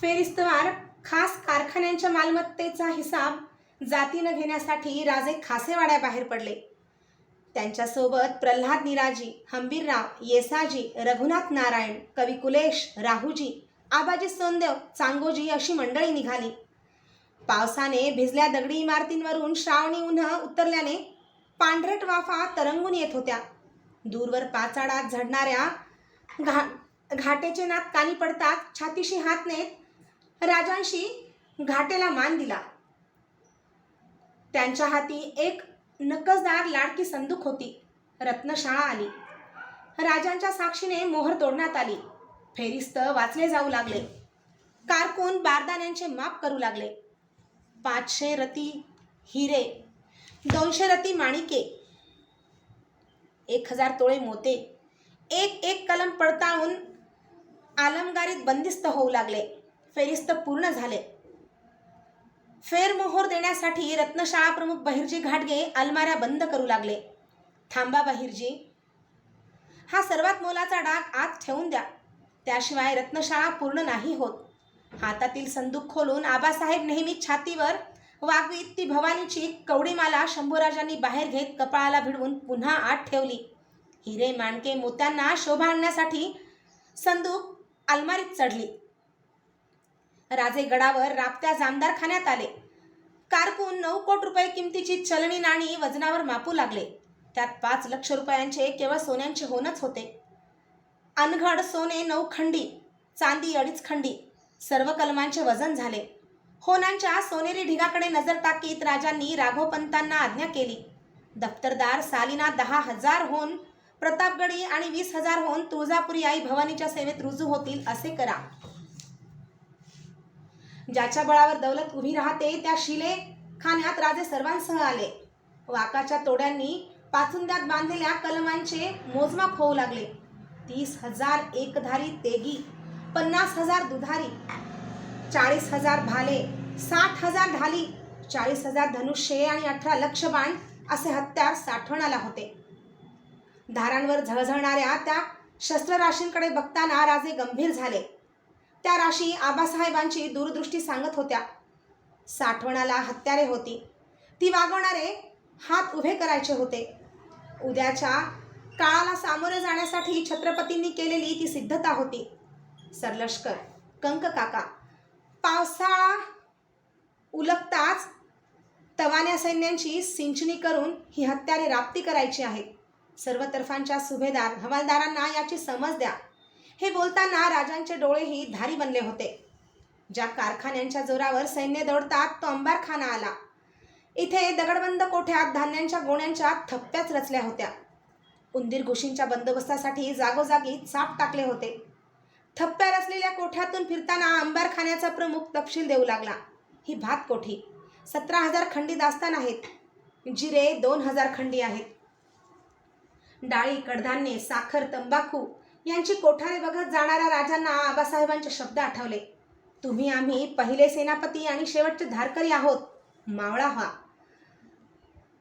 फेरिस्तवार खास कारखान्यांच्या मालमत्तेचा हिसाब जातीनं घेण्यासाठी राजे खासेवाड्याबाहेर पडले. त्यांच्यासोबत प्रल्हाद निराजी हंबीरराव येसाजी रघुनाथ नारायण कवी कुलेश राहूजी आबाजी सोनदेव चांगोजी अशी मंडळी निघाली. पावसाने भिजल्या दगडी इमारतींवरून श्रावणी उन्ह उतरल्याने पांढरट वाफा तरंगून येत होत्या. दूरवर पाचाडात झडणाऱ्या घा घाटेचे नाक कानी पडतात छातीशी हात नेत राजांशी घाटेला मान दिला. त्यांच्या हाती एक नकसदार लाडकी संदूक होती. रत्नशाळा आली. राजांच्या साक्षीने मोहर तोडण्यात आली. फेरिस्त वाचले जाऊ लागले. कारकून बारदान्यांचे माप करू लागले. पाचशे रती हिरे दोनशे रती माणिके एक हजार तोळे मोते एक एक कलम पडताळून आलमगारीत बंदिस्त होऊ लागले. फेरिस्त पूर्ण झाले. फेरमोहोर देण्यासाठी रत्नशाळा प्रमुख बहिर्जी घाटगे अलमाऱ्या बंद करू लागले. थांबा बहिर्जी. हा सर्वात मोलाचा डाग आत ठेवून द्या. त्याशिवाय रत्नशाळा पूर्ण नाही होत. हातातील संदूक खोलून आबासाहेब नेहमी छातीवर वागवीत ती भवानीची कवडीमाला शंभूराजांनी बाहेर घेत कपाळाला भिडवून पुन्हा आत ठेवली. हिरे माणके मोत्यांना शोभा आणण्यासाठी संदूक अलमारीत चढली. राजे गडावर राबत्या जामदार खाण्यात आले. कारकून नऊ कोट रुपये किमतीची चलनी नाणी वजनावर मापू लागले. त्यात पाच लक्ष रुपयांचे केवळ सोन्यांचे होणच होते. अनघड सोने नऊ खंडी चांदी अडीच खंडी सर्व कलमांचे वजन झाले. होनांच्या सोनेरी ढिगाकडे नजर टाकीत राजांनी राघोपंतांना आज्ञा केली. दफ्तरदार सालीना दहा हजार होऊन प्रतापगडी आणि वीस हजार होऊन तुळजापुरी आई भवानीच्या सेवेत रुजू होतील असे करा. ज्याच्या बळावर दौलत उभी राहते त्या शिले खाण्यात राजे सर्वांसह आले. वाकाच्या तोड्यांनी पाचुंद्यात बांधलेल्या कलमांचे मोजमाप होऊ लागले. तीस हजार एकधारी तेगी पन्नास हजार दुधारी चाळीस हजार भाले साठ हजार ढाली चाळीस हजार धनुष्ये आणि अठरा लक्ष बाण असे हत्यार साठवणाला होते. धारांवर झळझळणाऱ्या त्या शस्त्रराशींकडे बघताना राजे गंभीर झाले. त्या राशी आबासाहेबांची दूरदृष्टी सांगत होत्या. साठवणाला हत्यारे होती. ती वागवणारे हात उभे करायचे होते. उद्याच्या काळाला सामोरे जाण्यासाठी छत्रपतींनी केलेली ती सिद्धता होती. सरलष्कर कंक काका पावसाळा उलगताच तवान्या सैन्यांची सिंचनी करून ही हत्यारे राप्ती करायची आहे सर्व तर्फांच्या सुभेदार हवालदारांना याची समज द्या. हे बोलताना राजांचे डोळेही धारी बनले होते. ज्या कारखान्यांच्या जोरावर सैन्य दौडतात तो अंबारखाना आला. इथे दगडबंद कोठ्यात धान्यांच्या गोण्यांच्या थप्प्याच रचल्या होत्या. उंदीर घुशींच्या बंदोबस्तासाठी जागोजागी चाप टाकले होते. थप्प्या रचलेल्या कोठ्यातून फिरताना अंबारखान्याचा प्रमुख तपशील देऊ लागला. ही भात कोठी. सतरा हजार खंडी दास्तान आहेत. जिरे दोन हजार खंडी आहेत. डाळी कडधान्ये साखर तंबाखू यांची कोठारे बघत जाणाऱ्या राजांना आबासाहेबांचे शब्द आठवले. तुम्ही आम्ही पहिले सेनापती आणि शेवटचे धारकरी आहोत मावळा व्हा.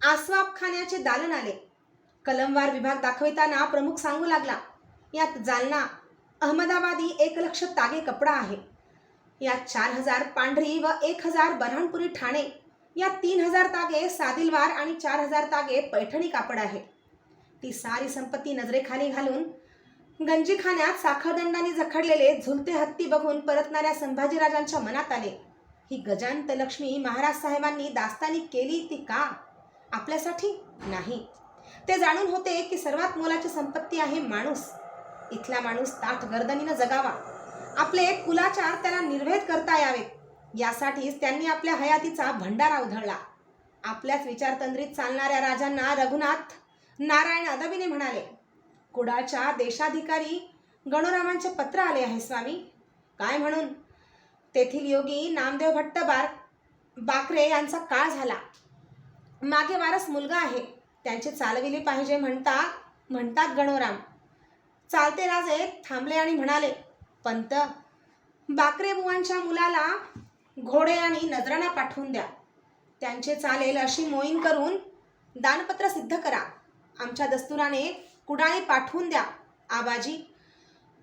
आसवाबखान्याचे दालन आले. कलमवार विभाग दाखविताना प्रमुख सांगू लागला यात जालना अहमदाबादी एक लक्ष तागे कपडा आहे. यात चार हजार पांढरी व एक हजार बऱ्हाणपुरी ठाणे यात तीन हजार तागे सादिलवार आणि चार हजार तागे पैठणी कापड आहे. ती सारी संपत्ती नजरेखाली घालून गंजीखान्यात साखरदंडाने जखडलेले झुलते हत्ती बघून परतणाऱ्या संभाजीराजांच्या मनात आले. ही गजांत लक्ष्मी महाराज साहेबांनी दास्तानी केली ती का? आपल्यासाठी नाही. ते जाणून होते की सर्वात मोलाची संपत्ती आहे माणूस. इथला माणूस ताठ गर्दनीनं जगावा. आपले कुलाचार त्याला निर्भेद करता यावेत यासाठीच त्यांनी आपल्या हयातीचा भंडारा उधळला. आपल्याच विचारतंद्रीत चालणाऱ्या राजांना रघुनाथ नारायण अदबीने म्हणाले कुडाच्या देशाधिकारी गणोरामांचे पत्र आले आहे स्वामी. काय म्हणून? तेथील योगी नामदेव भट्ट बार बाकरे यांचा काळ झाला. मागे वारस मुलगा आहे. त्यांचे चालविले पाहिजे म्हणता म्हणतात गणोराम. चालते राजे थांबले आणि म्हणाले पंत बाकरे बुवांच्या मुलाला घोडे आणि नजराणा पाठवून द्या. त्यांचे चालेल अशी मोहीम करून दानपत्र सिद्ध करा. आमच्या दस्तुराने कुडाळी पाठवून द्या आबाजी.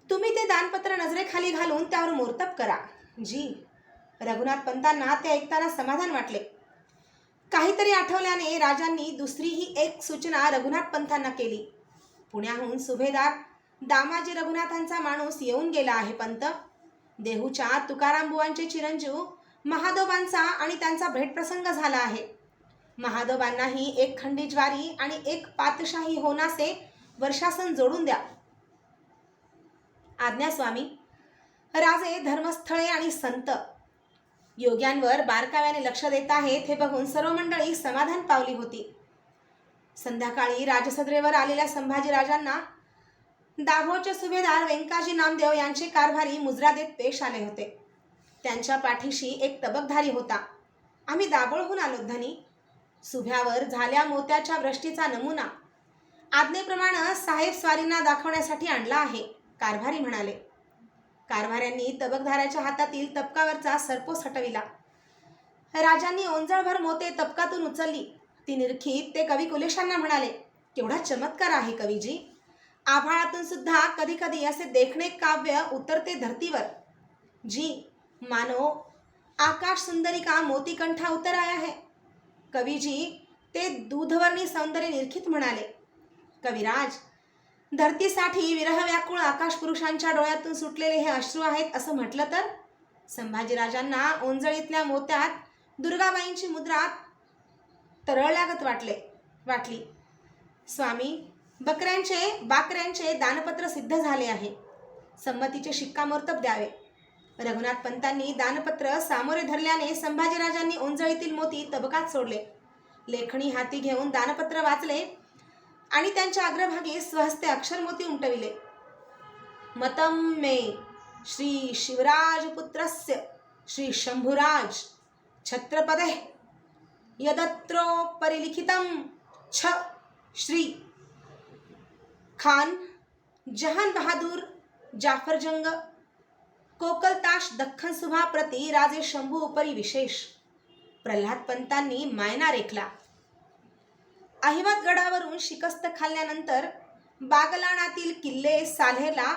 तुम्ही ते दानपत्र नजरेखाली घालून त्यावर मोर्तब करा. जी रघुनाथ पंतांना ते ऐकताना समाधान वाटले. काहीतरी आठवल्याने राजांनी दुसरीही एक सूचना रघुनाथ पंतांना केली. पुण्याहून सुभेदार दामाजी रघुनाथांचा माणूस येऊन गेला आहे पंत. देहूच्या तुकाराम बुवांचे चिरंजीव महादोबांचा आणि त्यांचा भेटप्रसंग झाला आहे. महादोबांनाही एक खंडी ज्वारी आणि एक पातशाही होनासे वर्षासन जोडून द्या. आज्ञा स्वामी राजे धर्मस्थळे आणि संत योग्यांवर बारकाव्याने लक्ष देत आहेत हे बघून सर्व मंडळी समाधान पावली होती. संध्याकाळी राजसद्रेवर आलेल्या संभाजीराजांना दाभोळचे सुभेदार व्यंकाजी नामदेव यांचे कारभारी मुजरा देत पेश आले होते. त्यांच्या पाठीशी एक तबकधारी होता. आम्ही दाभोळहून आलो धनी. सुभ्यावर झाल्या मोत्याच्या वृष्टीचा नमुना. आज्ञेप्रमाणे साहेब स्वारींना दाखवण्यासाठी आणला आहे कारभारी म्हणाले. कारभाऱ्यांनी तबकधाराच्या हातातील तबकावरचा सरपोस हटविला. राजांनी ओंजळभर मोते तबकातून उचलली. ती निरखीत ते कवी कुलेशांना म्हणाले केवढा चमत्कार आहे कवीजी. आभाळातून सुद्धा कधी कधी असे देखणे काव्य उतरते धरतीवर. जी मानो आकाश सुंदरिका मोतीकंठा उतर आया है कवीजी ते दूधवर्णी सौंदर्य निरखित म्हणाले कविराज. धरतीसाठी विरह व्याकुळ आकाश पुरुषांच्या डोळ्यातून सुटलेले हे अश्रू आहेत असं म्हटलं तर? संभाजीराजांना ओंजळीतल्या मोत्यात दुर्गाबाईंची मुद्रा तरळल्यागत वाटले वाटली. स्वामी बकऱ्यांचे बाकऱ्यांचे दानपत्र सिद्ध झाले आहे. संमतीचे शिक्कामोर्तब द्यावे. रघुनाथ पंतांनी दानपत्र सामोरे धरल्याने संभाजीराजांनी ओंजळीतील मोती तबकात सोडले. लेखणी हाती घेऊन दानपत्र वाचले आणि त्यांच्या अग्रभागी स्वहस्ते अक्षरमोती उमटविले. मतम मे श्री शिवराजपुत्रस्य श्री शंभुराज छत्रपदे यदत्रोपरिलिखितं छ श्री खान जहान बहादूर जाफरजंग कोकलताश दख्खन सुभा प्रति राजे शंभू उपरी विशेष. प्रल्हाद पंतांनी मायना रेखला. अहिमत गडावरून शिकस्त खाल्ल्यानंतर बागलाणातील किल्ले साल्हेला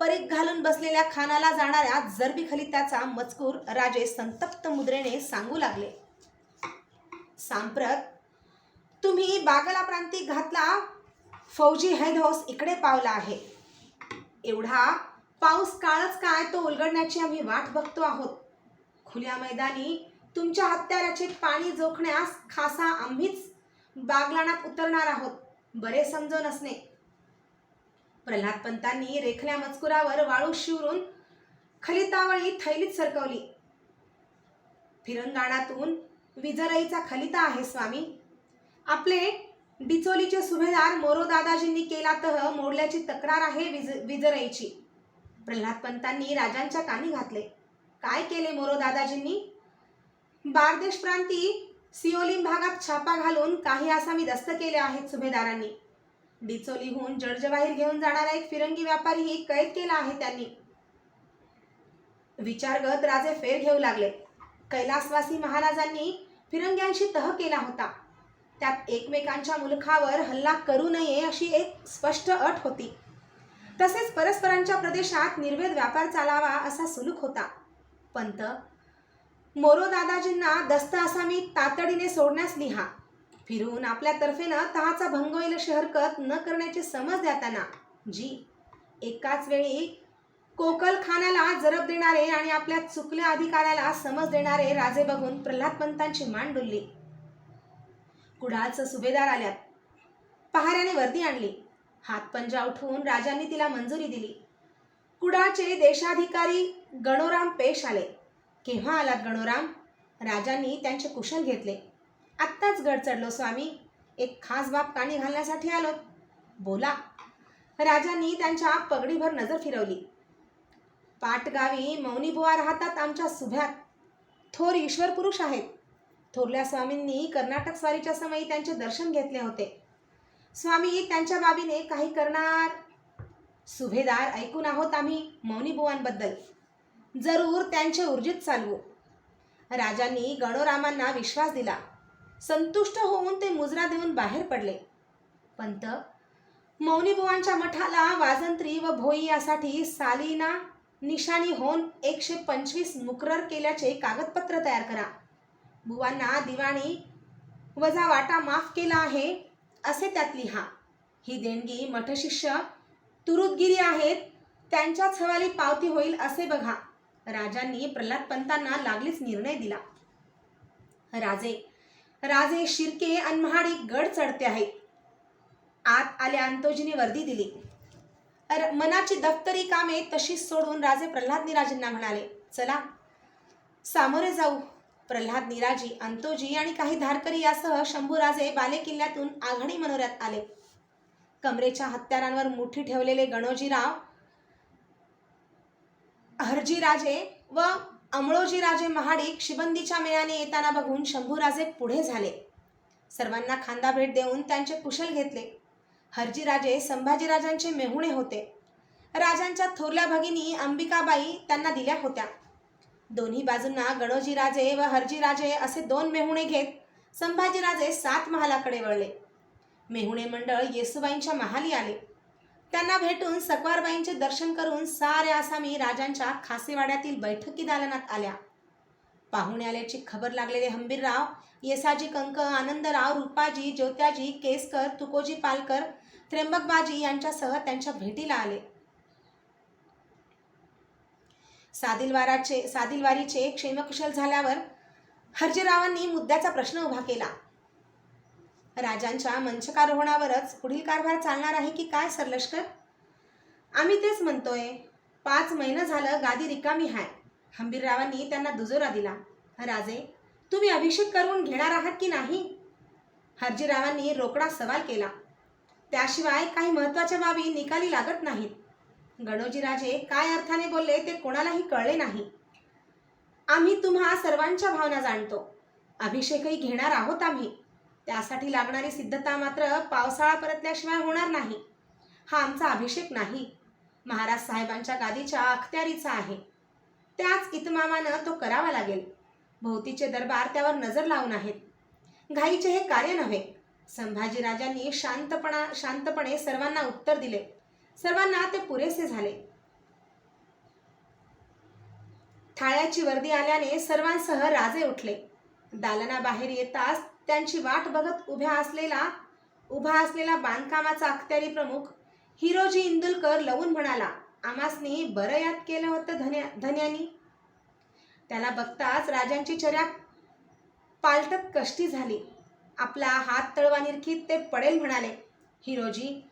परीख घालून बसलेल्या खानाला जाणाऱ्या जरबीखलित्याचा मजकूर राजे संतप्त मुद्रेने सांगू लागले. सांप्रत तुम्ही बागला प्रांती घातला फौजी हैदहोस इकडे पावला आहे. एवढा पाऊस काळच काय तो उलगडण्याची आम्ही वाट बघतो आहोत. खुल्या मैदानी तुमच्या हत्याराचे पाणी जोखण्यास खासा आम्हीच बागलाणात उतरणार आहोत. बरे समजून असणे. प्रल्हाद पंतांनी रेखल्या मजकुरावर वाळू शिवरून खलितावळी थैलीत सरकवली. फिरंगाणातून विजरईचा खलिता आहे स्वामी. आपले डिचोलीचे सुभेदार मोरो दादाजींनी केला तह मोडल्याची तक्रार आहे विज विजरईची. प्रल्हाद पंतांनी राजांच्या कानी घातले. काय केले मोरो दादाजींनी? बारदेश प्रांती सिओलिम भागात छापा घालून काही आसामी दस्त केले आहेत सुभेदारांनी. डिचोलीहून जडजबाहेर घेऊन जाणारा एक फिरंगी व्यापारीही कैद केला आहे त्यांनी. विचारगत राजे फेर घेऊ लागले. कैलासवासी महाराजांनी फिरंग्यांशी तह केला होता. त्यात एकमेकांच्या मुलखावर हल्ला करू नये अशी एक स्पष्ट अट होती. तसेच परस्परांच्या प्रदेशात निर्वेद व्यापार चालावा असा सुलूक होता. पंत मोरो दादाजींना दस्त आसामी तातडीने सोडण्यास लिहा फिरून आपल्यातर्फेनं तहाचा भंग होईल शहरकत हरकत न करण्याची समज द्या त्यांना जी एकाच वेळी कोकल खानाला जरब देणारे आणि आपल्या चुकल्या अधिकाऱ्याला समज देणारे राजे बघून प्रल्हाद पंतांची मान डुलली. कुडाळचं सुभेदार आल्यात. पहाऱ्याने वर्दी आणली. हातपंजा उठवून राजांनी तिला मंजुरी दिली. कुडाळचे देशाधिकारी गणोराम पेश आले. केव्हा आलात गणोराम? राजांनी त्यांचे कुशल घेतले. आत्ताच गड चढलो स्वामी. एक खास बाब काणी घालण्यासाठी आलो. बोला. राजांनी त्यांच्या पगडीभर नजर फिरवली. पाटगावी मौनीबुवा राहतात आमच्या सुभ्यात. थोर ईश्वर पुरुष आहेत. थोरल्या स्वामींनी कर्नाटक स्वारीच्या समयी त्यांचे दर्शन घेतले होते. स्वामी त्यांच्या बाबीने काही करणार? सुभेदार ऐकून आहोत आम्ही मौनीबुवांबद्दल जरूर त्यांचे ऊर्जित चालवू. राजांनी गणोरामांना विश्वास दिला. संतुष्ट होऊन ते मुजरा देऊन बाहेर पडले. पंत मौनीबुवांच्या मठाला वाजंत्री व भोई यासाठी सालीना निशाणी होऊन एकशे पंचवीस मुकरर केल्याचे कागदपत्र तयार करा. बुवांना दिवाणी वजा वाटा माफ केला आहे असे त्यात लिहा. ही देणगी मठशिष्य तुरुदगिरी आहेत त्यांच्याच हवाली पावती होईल असे बघा. राजांनी प्रल्हाद पंतांना लागलीच निर्णय दिला. राजे राजे शिर्के आणि महाडी गड चढते आहेत. आत आल्या अंतोजीने वर्दी दिली. अर- मनाची दफ्तरी कामे तशीच सोडून राजे प्रल्हाद निराजींना म्हणाले चला सामोरे जाऊ. प्रल्हाद निराजी अंतोजी आणि काही धारकरी यासह शंभूराजे बाले किल्ल्यातून आघाडी मनोऱ्यात आले. कमरेच्या हत्यारांवर मुठी ठेवलेले गणोजीराव हरजीराजे व अमळोजीराजे महाडिक शिबंदीच्या मेळाने येताना बघून शंभूराजे पुढे झाले. सर्वांना खांदा भेट देऊन त्यांचे कुशल घेतले. हरजीराजे संभाजीराजांचे मेहुणे होते. राजांच्या थोरल्या भगिनी अंबिकाबाई त्यांना दिल्या होत्या. दोन्ही बाजूंना गणोजीराजे व हरजीराजे असे दोन मेहुणे घेत संभाजीराजे सात महालाकडे वळले. मेहुणे मंडळ येसुबाईंच्या महाली आले. त्यांना भेटून सकवारबाईंचे दर्शन करून साऱ्या आसामी राजांच्या खासेवाड्यातील बैठकी दालनात आल्या. पाहुणे आल्याची खबर लागलेले हंबीरराव येसाजी कंक आनंदराव रूपाजी ज्योत्याजी केसकर तुकोजी पालकर त्र्यंबकबाजी यांच्यासह त्यांच्या भेटीला आले. सादिलवाराचे सादिलवारीचे क्षेमकुशल झाल्यावर हर्जीरावांनी मुद्द्याचा प्रश्न उभा केला. राजांच्या मंचकारोहणावरच पुढील कारभार चालणार आहे की काय सर लष्कर? आम्ही तेच म्हणतोय. पाच महिनं झालं गादी रिकामी आहे हंबीररावांनी त्यांना दुजोरा दिला. राजे तुम्ही अभिषेक करून घेणार आहात की नाही? हरजीरावांनी रोकडा सवाल केला. त्याशिवाय काही महत्त्वाच्या बाबी निकाली लागत नाहीत. गणोजीराजे काय अर्थाने बोलले ते कोणालाही कळले नाही. आम्ही तुम्हा सर्वांच्या भावना जाणतो. अभिषेकही घेणार आहोत आम्ही. त्यासाठी लागणारी सिद्धता मात्र पावसाळा परतल्याशिवाय होणार नाही. हा आमचा अभिषेक नाही. महाराज साहेबांच्या गादीच्या अखत्यारीचा आहे. त्याच इतमामानं तो करावा लागेल. भोवतीचे दरबार त्यावर नजर लावून आहेत. घाईचे हे कार्य नव्हे. संभाजीराजांनी शांतपणा शांतपणे सर्वांना उत्तर दिले. सर्वांना ते पुरेसे झाले. थाळ्याची वर्दी आल्याने सर्वांसह राजे उठले. दालनाबाहेर येताच त्यांची वाट बघत उभ्या असलेला उभा असलेला बांधकामाचा अखत्यारी प्रमुख हिरोजी इंदुलकर लवून म्हणाला आमासनी बरं याद केलं होतं धन्या धन्यानी. त्याला बघताच राजांची चर्या पालटत कष्टी झाली. आपला हात तळवा निरखीत ते पडेल म्हणाले. हिरोजी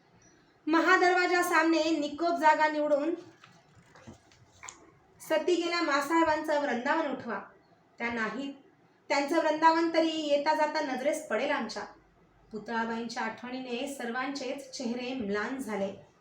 महादरवाजा सामने निकोप जागा निवडून सती गेल्या मासाहेबांचं वृंदावन उठवा. त्या नाहीत त्यांचं वृंदावन तरी येता जाता नजरेस पडेल आमच्या. पुतळाबाईंच्या आठवणीने सर्वांचेच चेहरे म्लान झाले.